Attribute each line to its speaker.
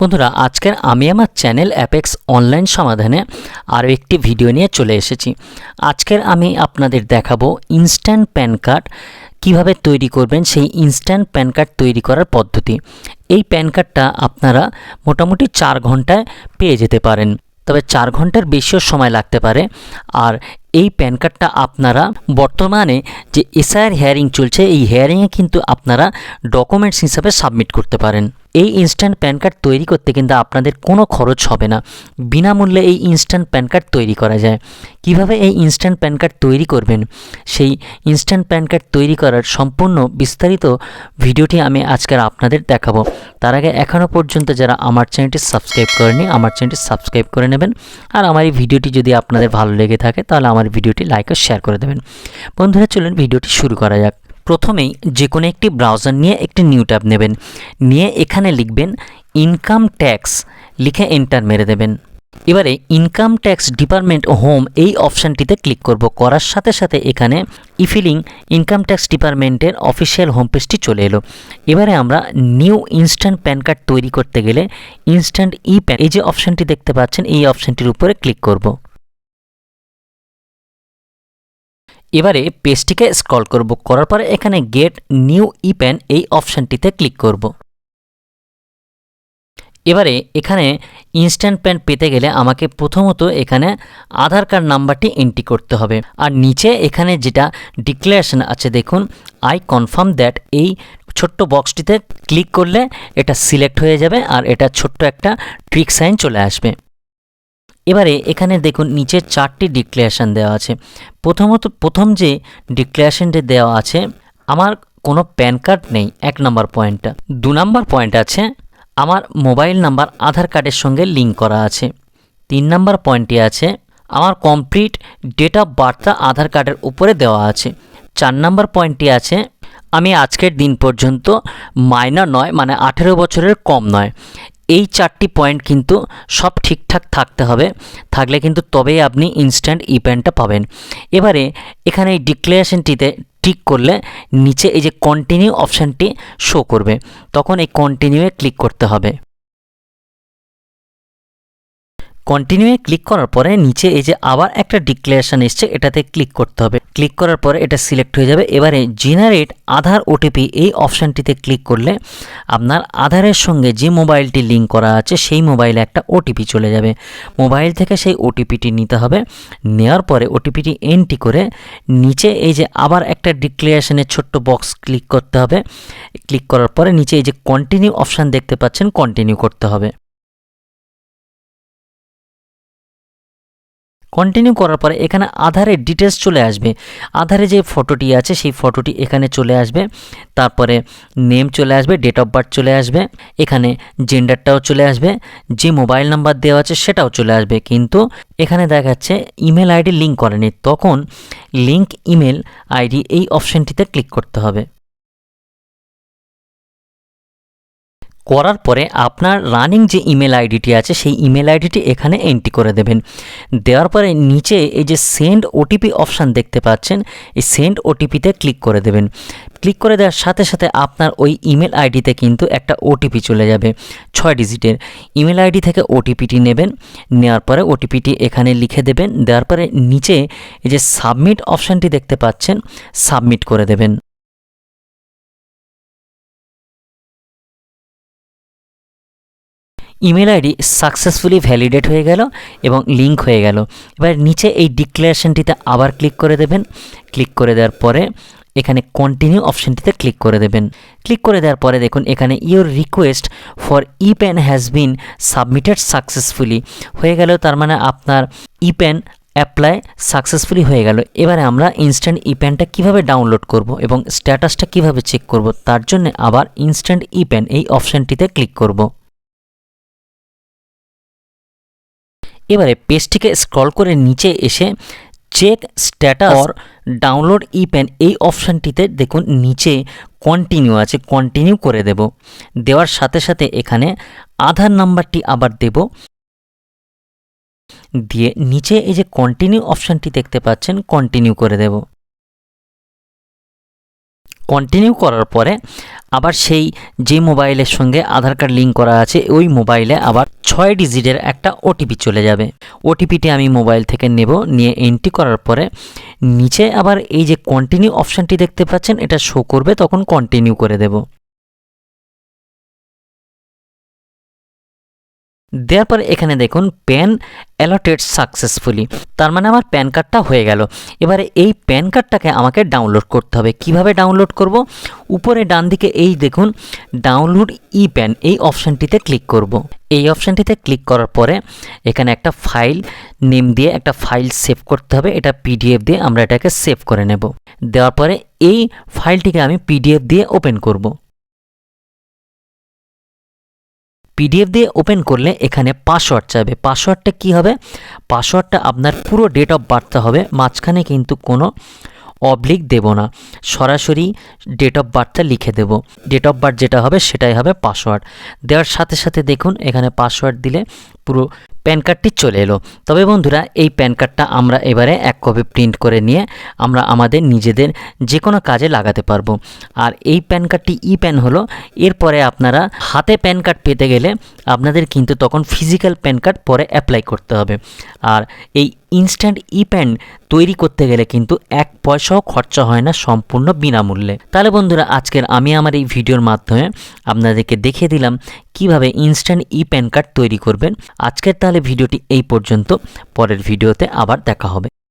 Speaker 1: বন্ধুরা, আজকের আমি আমার চ্যানেল অ্যাপেক্স অনলাইন সমাধানে আরও একটি ভিডিও নিয়ে চলে এসেছি। আজকের আমি আপনাদের দেখাবো ইনস্ট্যান্ট প্যান কার্ড কীভাবে তৈরি করবেন, সেই ইনস্ট্যান্ট প্যান কার্ড তৈরি করার পদ্ধতি। এই প্যান কার্ডটা আপনারা মোটামুটি চার ঘন্টায় পেয়ে যেতে পারেন। তবে চার ঘণ্টার বেশিও সময় লাগতে পারে। আর এই প্যান কার্ডটা আপনারা বর্তমানে যে এসআইআর হেয়ারিং চলছে, এই হেয়ারিংয়ে কিন্তু আপনারা ডকুমেন্টস হিসাবে সাবমিট করতে পারেন। এই ইনস্ট্যান্ট প্যান কার্ড তৈরি করতে কিন্তু আপনাদের কোনো খরচ হবে না। বিনামূল্যে এই ইনস্ট্যান্ট প্যান কার্ড তৈরি করা যায়। কীভাবে এই ইনস্ট্যান্ট প্যান কার্ড তৈরি করবেন? সেই ইনস্ট্যান্ট প্যান কার্ড তৈরি করার সম্পূর্ণ বিস্তারিত ভিডিওটি আমি আজকের আপনাদের দেখাবো। তার আগে এখনও পর্যন্ত যারা আমার চ্যানেলটি সাবস্ক্রাইব করেনি আমার চ্যানেলটি সাবস্ক্রাইব করে নেবেন। আর আমার এই ভিডিওটি যদি আপনাদের ভালো লেগে থাকে, তাহলে আমার ভিডিওটি লাইক ও শেয়ার করে দেবেন। বন্ধুরা, চলুন ভিডিওটি শুরু করা যাক। প্রথমেই যে কোনো একটি ব্রাউজার নিয়ে একটি নিউ ট্যাব নেবেন। নিয়ে এখানে লিখবেন ইনকাম ট্যাক্স লিখে এন্টার মেরে দেবেন। এবারে ইনকাম ট্যাক্স ডিপার্টমেন্ট হোম এই অপশানটিতে ক্লিক করব। করার সাথে সাথে এখানে ইফিলিং ইনকাম ট্যাক্স ডিপার্টমেন্টের অফিসিয়াল হোম পেজটি চলে এলো। এবারে আমরা নিউ ইনস্ট্যান্ট প্যান কার্ড তৈরি করতে গেলে ইনস্ট্যান্ট ই প্যান এই যে অপশানটি দেখতে পাচ্ছেন, এই অপশানটির উপরে ক্লিক করব। এবারে পেজটিকে স্ক্রল করব, করার পরে এখানে গেট নিউ ই প্যান এই অপশানটিতে ক্লিক করব। এবারে এখানে ইনস্ট্যান্ট প্যান পেতে গেলে আমাকে প্রথমত এখানে আধার কার্ড নাম্বারটি এন্ট্রি করতে হবে। আর নিচে এখানে যেটা ডিক্লারেশন আছে, দেখুন আই কনফার্ম দ্যাট এই ছোট্ট বক্সটিতে ক্লিক করলে এটা সিলেক্ট হয়ে যাবে আর এটা ছোট্ট একটা ট্রিক সাইন চলে আসবে। এবারে এখানে দেখুন নিচে চারটি ডিক্লারেশন দেওয়া আছে। প্রথমত, প্রথম যে ডিক্লারেশনটি দেওয়া আছে, আমার কোনো প্যান কার্ড নেই, এক নম্বর পয়েন্টটা। দু নম্বর পয়েন্ট আছে, আমার মোবাইল নাম্বার, আধার কার্ডের সঙ্গে লিঙ্ক করা আছে। তিন নম্বর পয়েন্টটি আছে, আমার কমপ্লিট ডেট অফ বার্থটা আধার কার্ডের উপরে দেওয়া আছে। চার নম্বর পয়েন্টটি আছে, আমি আজকের দিন পর্যন্ত মাইনা নয় মানে আঠেরো বছরের কম নয়। এই চারটি পয়েন্ট কিন্তু সব ঠিকঠাক থাকতে হবে। থাকলে কিন্তু তবেই আপনি ইনস্ট্যান্ট ই প্যানটা পাবেন। এবারে এখানে এই ডিক্লারেশনটিতে টিক করলে নিচে এই যে কন্টিনিউ অপশানটি শো করবে। তখন এই কন্টিনিউয়ে ক্লিক করতে হবে। কন্টিনিউয়ে ক্লিক করার পরে নিচে এই যে আবার একটা ডিক্লারেশন এসছে, এটাতে ক্লিক করতে হবে। ক্লিক করার পরে এটা সিলেক্ট হয়ে যাবে। এবারে জেনারেট আধার ওটিপি এই অপশানটিতে ক্লিক করলে আপনার আধারের সঙ্গে যে মোবাইলটি লিঙ্ক করা আছে, সেই মোবাইলে একটা ওটিপি চলে যাবে। মোবাইল থেকে সেই ওটিপিটি নিতে হবে। নেওয়ার পরে ওটিপিটি এন্ট্রি করে নিচে এই যে আবার একটা ডিক্লারেশনের ছোট্ট বক্স ক্লিক করতে হবে। ক্লিক করার পরে নিচে এই যে কন্টিনিউ অপশান দেখতে পাচ্ছেন কন্টিনিউ করতে হবে। কন্টিনিউ করার পরে এখানে আধারের ডিটেলস চলে আসবে। আধারে যে ফটোটি আছে, সেই ফটোটি এখানে চলে আসবে। তারপরে নেম চলে আসবে ডেট অফ বার্থ চলে আসবে। এখানে জেন্ডারটাও চলে আসবে। যে মোবাইল নাম্বার দেওয়া আছে, সেটাও চলে আসবে। কিন্তু এখানে দেখাচ্ছে ইমেল আইডি লিঙ্ক করেনি। তখন লিঙ্ক ইমেল আইডি এই অপশানটিতে ক্লিক করতে হবে। করার পরে আপনার রানিং যে ইমেল আইডিটি আছে, সেই ইমেল আইডিটি এখানে এন্ট্রি করে দেবেন। দেওয়ার পরে নিচে এই যে সেন্ড ওটিপি অপশান দেখতে পাচ্ছেন, এই সেন্ড ওটিপিতে ক্লিক করে দেবেন। ক্লিক করে দেওয়ার সাথে সাথে আপনার ওই ইমেল আইডিতে কিন্তু একটা ওটিপি চলে যাবে, ছয় ডিজিটের ইমেল আইডি থেকে ওটিপিটি নেবেন, নেওয়ার পরে ওটিপিটি এখানে লিখে দেবেন। দেওয়ার পরে নিচে এই যে সাবমিট অপশানটি দেখতে পাচ্ছেন সাবমিট করে দেবেন। ইমেল আইডি সাকসেসফুলি ভ্যালিডেট হয়ে গেল এবং লিঙ্ক হয়ে গেল। এবার নিচে এই ডিক্লারেশনটিতে আবার ক্লিক করে দেবেন। ক্লিক করে দেওয়ার পরে এখানে কন্টিনিউ অপশানটিতে ক্লিক করে দেবেন। ক্লিক করে দেওয়ার পরে দেখুন, এখানে your request for e PAN has been submitted successfully হয়ে গেল, তার মানে আপনার ই প্যান অ্যাপ্লাই সাকসেসফুলি হয়ে গেল। এবারে আমরা ইনস্ট্যান্ট ই প্যানটা কীভাবে ডাউনলোড করব এবং স্ট্যাটাসটা কীভাবে চেক করব, তার জন্য আবার ইনস্ট্যান্ট ই প্যান এই অপশানটিতে ক্লিক করব। এবারে পেজটিকে স্ক্রল করে নিচে এসে check status or download e PAN এই অপশানটিতে দেখুন নিচে কন্টিনিউ আছে কন্টিনিউ করে দেব। দেওয়ার সাথে সাথে এখানে আধার নাম্বারটি আবার দেব। দিয়ে নিচে এই যে কন্টিনিউ অপশানটি দেখতে পাচ্ছেন কন্টিনিউ করে দেব। কন্টিনিউ করার পরে আবার সেই যে মোবাইলের সঙ্গে আধার কার্ড লিঙ্ক করা আছে, ওই মোবাইলে আবার ছয় ডিজিটের একটা ওটিপি চলে যাবে। ওটিপিটি আমি মোবাইল থেকে নেব, নিয়ে এন্ট্রি করার পরে নিচে আবার এই যে কন্টিনিউ অপশানটি দেখতে পাচ্ছেন, এটা শো করবে, তখন কন্টিনিউ করে দেব। দেওয়ার পরে এখানে দেখুন প্যান অ্যালটেড সাকসেসফুলি তার মানে আমার প্যান কার্ডটা হয়ে গেল। এবারে এই প্যান কার্ডটাকে আমাকে ডাউনলোড করতে হবে। কীভাবে ডাউনলোড করব? উপরে ডান দিকে এই দেখুন ডাউনলোড ই প্যান এই অপশানটিতে ক্লিক করব। এই অপশানটিতে ক্লিক করার পরে এখানে একটা ফাইল নেম দিয়ে একটা ফাইল সেভ করতে হবে। এটা পিডিএফ দিয়ে আমরা এটাকে সেভ করে নেব। দেওয়ার পরে এই ফাইলটিকে আমি পিডিএফ দিয়ে ওপেন করব। পিডিএফ দিয়ে ওপেন করলে এখানে পাসওয়ার্ড চাইবে। পাসওয়ার্ডটা কি হবে? পাসওয়ার্ডটা আপনার পুরো ডেট অফ বার্থ হবে। মাঝখানে কিন্তু কোনো অবলিক দেব না। সরাসরি ডেট অফ বার্থটা লিখে দেব। ডেট অফ বার্থ যেটা হবে সেটাই হবে পাসওয়ার্ড দেওয়ার সাথে সাথে দেখুন, এখানে পাসওয়ার্ড দিলে পুরো প্যান কার্ডটি চলে এলো। তবে বন্ধুরা, এই প্যান কার্ডটা আমরা এবারে এক কপি প্রিন্ট করে নিয়ে আমরা আমাদের নিজেদের যে কোনো কাজে লাগাতে পারব। আর এই প্যান কার্ডটি ই প্যান হলো। এরপরে আপনারা হাতে প্যান কার্ড পেতে গেলে আপনাদের কিন্তু তখন ফিজিক্যাল প্যান কার্ড পরে অ্যাপ্লাই করতে হবে। আর এই ইনস্ট্যান্ট ই প্যান তৈরি করতে গেলে কিন্তু এক পয়সাও খরচা হয় না সম্পূর্ণ বিনামূল্যে। তাহলে বন্ধুরা, আজকের আমি আমার এই ভিডিওর মাধ্যমে আপনাদেরকে দেখিয়ে দিলাম কীভাবে ইনস্ট্যান্ট ই প্যান কার্ড তৈরি করবেন। আজকের তাহলে ভিডিওটি এই পর্যন্ত। পরের ভিডিওতে আবার দেখা হবে।